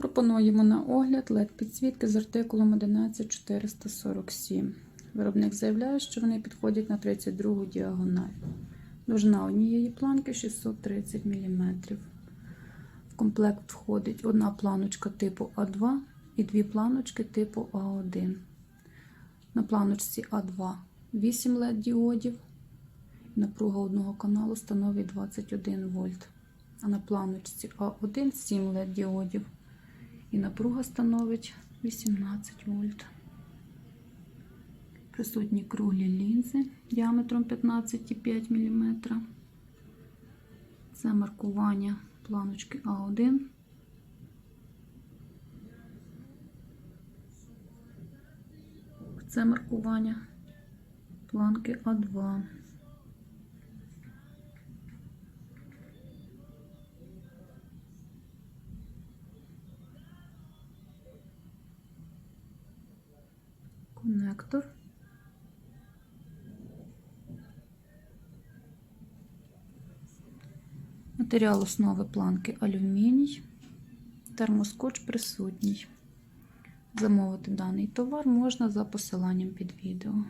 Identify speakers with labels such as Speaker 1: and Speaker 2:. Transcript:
Speaker 1: Пропонуємо на огляд LED підсвітки з артикулом 11447. Виробник заявляє, що вони підходять на 32 діагональ. Довжина однієї планки 630 мм. В комплект входить одна планочка типу А2 і дві планочки типу А1. На планочці А2 8 LED діодів. Напруга одного каналу становить 21 вольт. А на планочці А1 7 LED діодів. І напруга становить 18 вольт. Присутні круглі лінзи діаметром 15,5 мм. Це маркування планочки А1. Це маркування планки А2. Коннектор. Матеріал основи планки алюміній. Термоскотч присутній. Замовити даний товар можна за посиланням під відео.